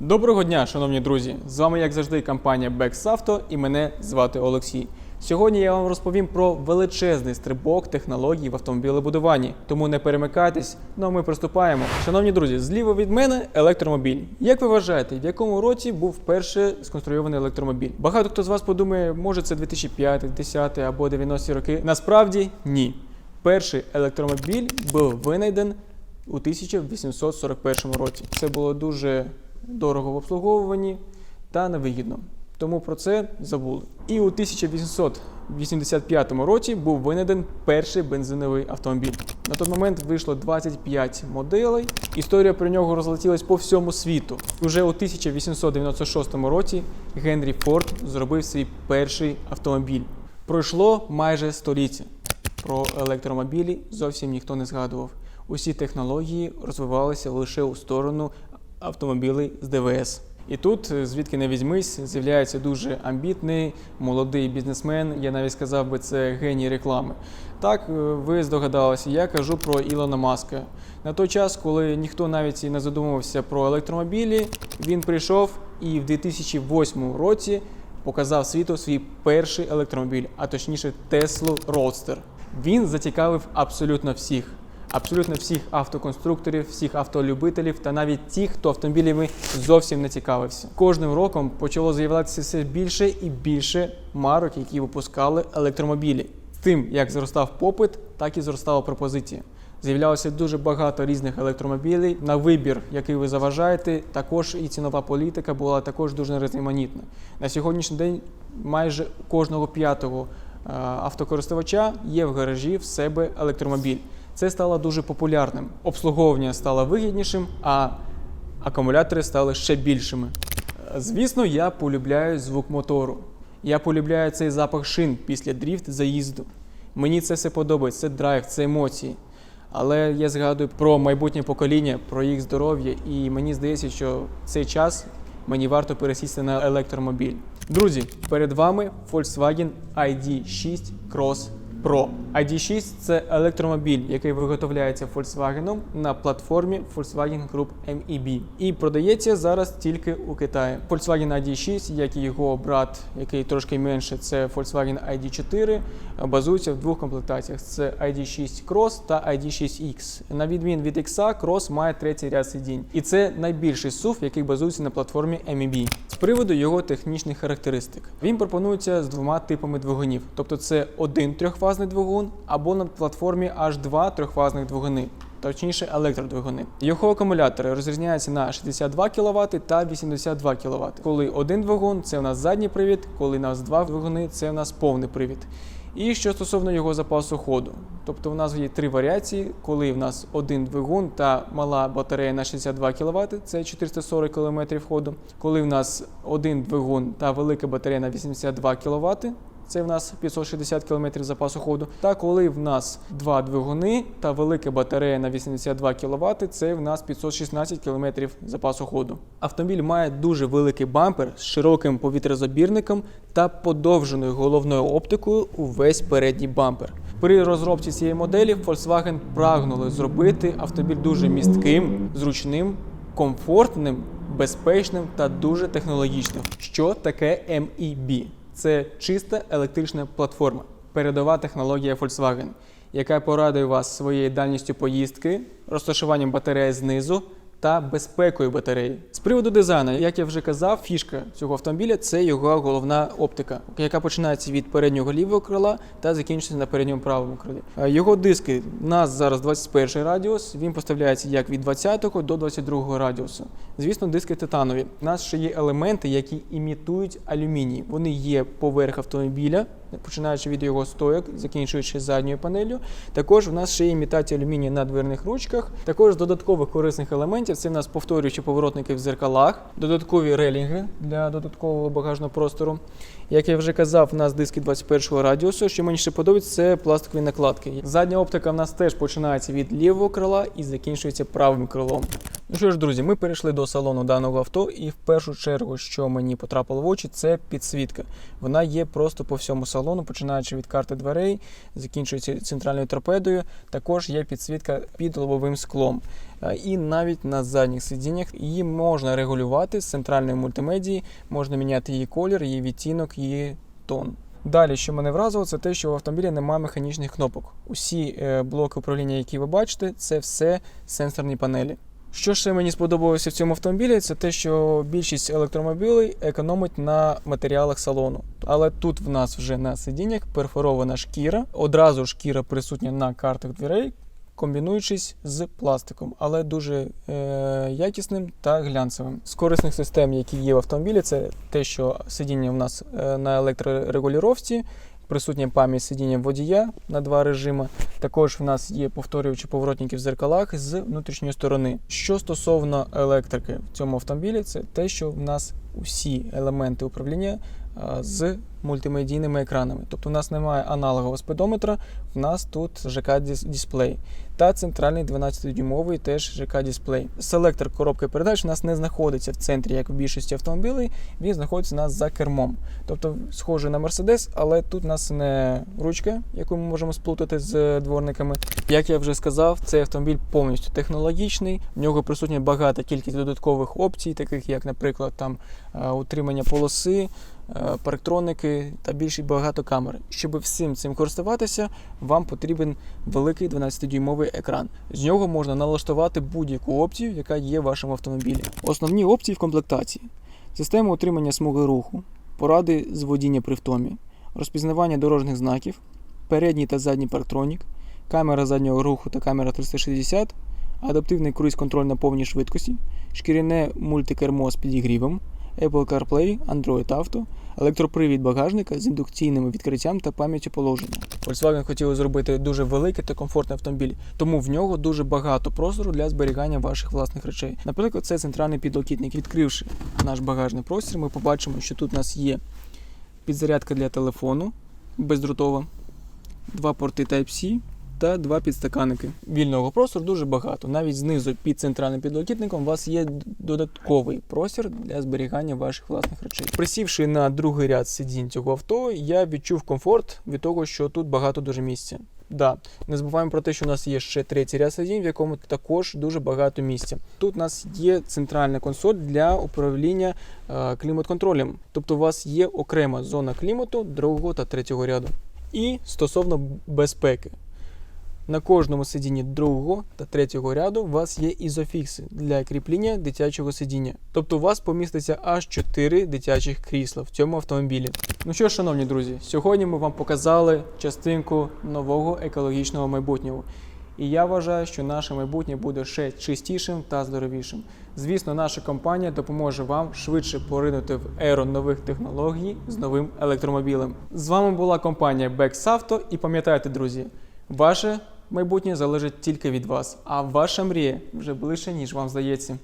Доброго дня, шановні друзі! З вами, як завжди, компанія Auto і мене звати Олексій. Сьогодні я вам розповім про величезний стрибок технологій в автомобілебудуванні. Тому не перемикайтесь, ну а ми приступаємо. Шановні друзі, зліва від мене електромобіль. Як ви вважаєте, в якому році був вперше сконструйований електромобіль? Багато хто з вас подумає, може це 2005, 2010 або 90-ті роки. Насправді ні. Перший електромобіль був винайден у 1841 році. Це було дуже дорого в обслуговуванні та невигідно. Тому про це забули. І у 1885 році був винайден перший бензиновий автомобіль. На той момент вийшло 25 моделей. Історія про нього розлетілась по всьому світу. Уже у 1896 році Генрі Форд зробив свій перший автомобіль. Пройшло майже століття. Про електромобілі зовсім ніхто не згадував. Усі технології розвивалися лише у сторону автомобілей з ДВС. І тут, е, звідки не візьмись, з'являється дуже амбітний молодий бізнесмен. Я навіть сказав би, це геній реклами. Так, е, ви здогадалися, я кажу про Ілона Маска. На той час, коли ніхто навіть і не задумувався про електромобілі, він прийшов і в 2008 році показав світу свій перший електромобіль, а точніше Теслу Roadster. Він зацікавив абсолютно всіх. Абсолютно всіх автоконструкторів, всіх автолюбителів та навіть ті, хто автомобілями зовсім не цікавився. Кожним роком почало з'являтися все більше і більше марок, які випускали електромобілі. Тим, як зростав попит, так і зростала пропозиція. З'являлося дуже багато різних електромобілів. На вибір, який ви заважаєте, також і цінова політика була також дуже різноманітна. На сьогоднішній день майже кожного п'ятого е, автокористувача є в гаражі в себе електромобіль. Це стало дуже популярним. Обслуговування стало вигіднішим, а акумулятори стали ще більшими. Звісно, я полюбляю звук мотору. Я полюбляю цей запах шин після дріфт заїзду. Мені це все подобається, це драйв, це емоції. Але я згадую про майбутнє покоління, про їх здоров'я, і мені здається, що цей час мені варто пересісти на електромобіль. Друзі, перед вами Volkswagen ID6 Cross Pro. ID6 це електромобіль, який виготовляється Volkswagen на платформі Volkswagen Group MEB і продається зараз тільки у Китаї. Volkswagen ID6, як і його брат, який трошки менше, це Volkswagen ID4, базується в двох комплектаціях: це ID6 Cross та ID6X. На відмін від X, Cross має третій ряд сидінь, і це найбільший SUV, який базується на платформі MEB. З приводу його технічних характеристик. Він пропонується з двома типами двигунів, тобто це один трьохфазний двигун або на платформі аж два трьохфазних двигуни. Точніше, електродвигуни. Його акумулятори розрізняються на 62 кВт та 82 кВт. Коли один двигун це у нас задній привід, коли у нас два двигуни це у нас повний привід. І що стосовно його запасу ходу, тобто в нас є три варіації, коли в нас один двигун та мала батарея на 62 кВт, це 440 км ходу. Коли в нас один двигун та велика батарея на 82 кВт, це в нас 560 км запасу ходу. Та коли в нас два двигуни та велика батарея на 82 кВт, це в нас 516 км запасу ходу. Автомобіль має дуже великий бампер з широким повітрязабірником та подовженою головною оптикою увесь передній бампер. При розробці цієї моделі Volkswagen прагнули зробити автомобіль дуже містким, зручним, комфортним, безпечним та дуже технологічним. Що таке MEB? Це чиста електрична платформа, передова технологія Volkswagen, яка порадує вас своєю дальністю поїздки, розташуванням батареї знизу та безпекою батареї. З приводу дизайну, як я вже казав, фішка цього автомобіля це його головна оптика, яка починається від переднього лівого крила та закінчується на передньому правому крилі. Е, Його диски у нас зараз 21 радіус. Він поставляється як від 20 до 22 радіусу. Звісно, диски титанові. У нас ще є елементи, які імітують алюміній. Вони є поверх автомобіля, починаючи від його стойок, закінчуючи задньою панелью. Також в нас ще є імітація алюмінія на дверних ручках. Також з додаткових корисних елементів це в нас повторюючі поворотники в зеркалах, додаткові релінги для додаткового багажного простору. Як я вже казав, у нас диски 21 радіусу. Що мені ще подобається, це пластикові накладки. Задня оптика в нас теж починається від лівого крила і закінчується правим крилом. Ну що ж, друзі, ми перейшли до салону даного авто, і в першу чергу, що мені потрапило в очі, це підсвітка. Вона є просто по всьому салону. Салону, починаючи від карти дверей, закінчуючи центральною торпедою. Також є підсвітка під лобовим склом. Е, І навіть на задніх сидіннях її можна регулювати з центральної мультимедії, можна міняти її колір, її відтінок, її тон. Далі, що мене вразило, це те, що в автомобілі немає механічних кнопок. Усі е, блоки управління, які ви бачите, це все сенсорні панелі. Що ще мені сподобалося в цьому автомобілі, це те, що більшість електромобілей економить на матеріалах салону. Але тут в нас вже на сидіннях перфорована шкіра, одразу шкіра присутня на картах дверей, комбінуючись з пластиком, але дуже е, якісним та глянцевим. З корисних систем, які є в автомобілі, це те, що сидіння в нас е, на електрорегулювання, присутня пам'ять сидіння водія на два режими. Також в нас є повторювачі поворотники в зеркалах з внутрішньої сторони. Що стосовно електрики в цьому автомобілі, це те, що в нас усі елементи управління з мультимедійними екранами. Тобто у нас немає аналогового спидометра, в нас тут ЖК-дисплей та центральний 12-дюймовий теж ЖК-дисплей. Селектор коробки передач у нас не знаходиться в центрі, як в більшості автомобілей, він знаходиться у нас за кермом. Тобто схожий на Mercedes, але тут у нас не ручка, яку ми можемо сплутати з дворниками. Як я вже сказав, цей автомобіль повністю технологічний. В нього присутня багата кількість додаткових опцій, таких як, наприклад, там е, утримання полоси, е, парктроники та більше багато камер. Щоб всім цим користуватися, вам потрібен великий 12-дюймовий екран. З нього можна налаштувати будь-яку опцію, яка є в вашому автомобілі. Основні опції в комплектації: система утримання смуги руху, поради з водіння при втомі, розпізнавання дорожніх знаків, передній та задній парктронік, камера заднього руху та камера 360, адаптивний круїз-контроль на повній швидкості, шкіряне мультикермо з підігрівом, Apple CarPlay, Android Auto, електропривід багажника з індукційним відкриттям та пам'яттю положення. Volkswagen хотіли зробити дуже великий та комфортний автомобіль, тому в нього дуже багато простору для зберігання ваших власних речей. Наприклад, це центральний підлокітник. Відкривши наш багажний простір, ми побачимо, що тут у нас є підзарядка для телефону бездрутова, два порти Type-C та два підстаканники. Вільного простору дуже багато. Навіть знизу під центральним підлокітником у вас є додатковий простір для зберігання ваших власних речей. Присівши на другий ряд сидінь цього авто, я відчув комфорт від того, що тут багато дуже місця. Да, не забуваємо про те, що у нас є ще третій ряд сидінь, в якому також дуже багато місця. Тут у нас є центральна консоль для управління е, клімат-контролем. Тобто у вас є окрема зона клімату другого та третього ряду. І стосовно безпеки. На кожному сидінні другого та третього ряду у вас є ізофікси для кріплення дитячого сидіння. Тобто у вас поміститься аж 4 дитячих крісла в цьому автомобілі. Ну що, ж, шановні друзі, сьогодні ми вам показали частинку нового екологічного майбутнього. І я вважаю, що наше майбутнє буде ще чистішим та здоровішим. Звісно, наша компанія допоможе вам швидше поринути в еру нових технологій з новим електромобілем. З вами була компанія Bex Auto і пам'ятайте, друзі, ваше майбутнє залежить тільки від вас, а ваша мрія вже ближче, ніж вам здається.